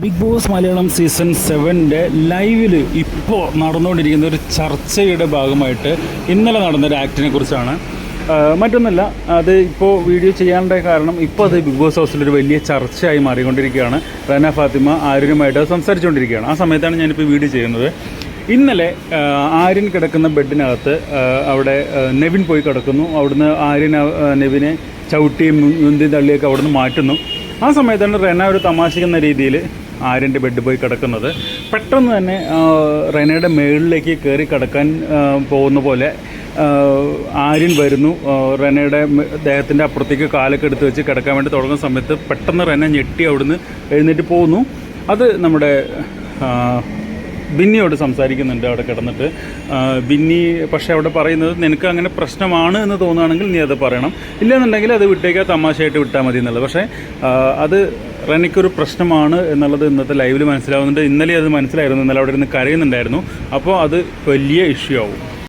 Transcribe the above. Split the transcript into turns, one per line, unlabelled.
Big Boss Malayalam season സെവന്റെ ലൈവിൽ ഇപ്പോൾ നടന്നുകൊണ്ടിരിക്കുന്ന ഒരു ചർച്ചയുടെ ഭാഗമായിട്ട് ഇന്നലെ നടന്നൊരു ആക്ടിനെ കുറിച്ചാണ്. മറ്റൊന്നല്ല അത് ഇപ്പോൾ വീഡിയോ ചെയ്യാനുള്ള കാരണം ഇപ്പോൾ അത് ബിഗ് ബോസ് ഹൗസിൽ ഒരു വലിയ ചർച്ചയായി മാറിക്കൊണ്ടിരിക്കുകയാണ്. റന ഫാത്തിമ ആര്യനുമായിട്ട് സംസാരിച്ചുകൊണ്ടിരിക്കുകയാണ്. ആ സമയത്താണ് ഞാനിപ്പോൾ വീഡിയോ ചെയ്യുന്നത്. ഇന്നലെ ആര്യൻ കിടക്കുന്ന ബെഡിനകത്ത് അവിടെ നെവിൻ പോയി കിടക്കുന്നു. അവിടുന്ന് ആര്യൻ നെവിനെ ചവിട്ടിയും മുന്തി തള്ളിയൊക്കെ അവിടുന്ന് മാറ്റുന്നു. ആ സമയത്താണ് റെന ഒരു തമാശിക്കുന്ന രീതിയിൽ ആര്യന്റെ ബെഡ് പോയി കിടക്കുന്നത്. പെട്ടെന്ന് തന്നെ റെനയുടെ മേളിലേക്ക് കയറി കിടക്കാൻ പോകുന്ന പോലെ ആര്യൻ വരുന്നു. റെനയുടെ ദേഹത്തിന്റെ അപ്പുറത്തേക്ക് കാലൊക്കെ എടുത്ത് വെച്ച് കിടക്കാൻ വേണ്ടി തുടങ്ങുന്ന സമയത്ത് പെട്ടെന്ന് റെന ഞെട്ടി അവിടുന്ന് എഴുന്നേറ്റ് പോകുന്നു. അത് നമ്മുടെ ബിന്നിയോട് സംസാരിക്കുന്നുണ്ട് അവിടെ കിടന്നിട്ട്. ബിന്നി പക്ഷേ അവിടെ പറയുന്നത് നിനക്ക് അങ്ങനെ പ്രശ്നമാണ് എന്ന് തോന്നുകയാണെങ്കിൽ നീ അത് പറയണം. ഇല്ലെന്നുണ്ടെങ്കിൽ അത് വിട്ടേക്കാ തമാശയായിട്ട് വിട്ടാൽ മതി എന്നുള്ളത്. പക്ഷേ അത് റെനയ്ക്കൊരു പ്രശ്നമാണ് എന്നുള്ളത് ഇന്നത്തെ ലൈവിൽ മനസ്സിലാവുന്നുണ്ട്. ഇന്നലെ അത് മനസ്സിലായിരുന്നു. ഇന്നലെ അവിടെ ഇരുന്ന് കരയുന്നുണ്ടായിരുന്നു. അപ്പോൾ അത് വലിയ ഇഷ്യൂ ആവും.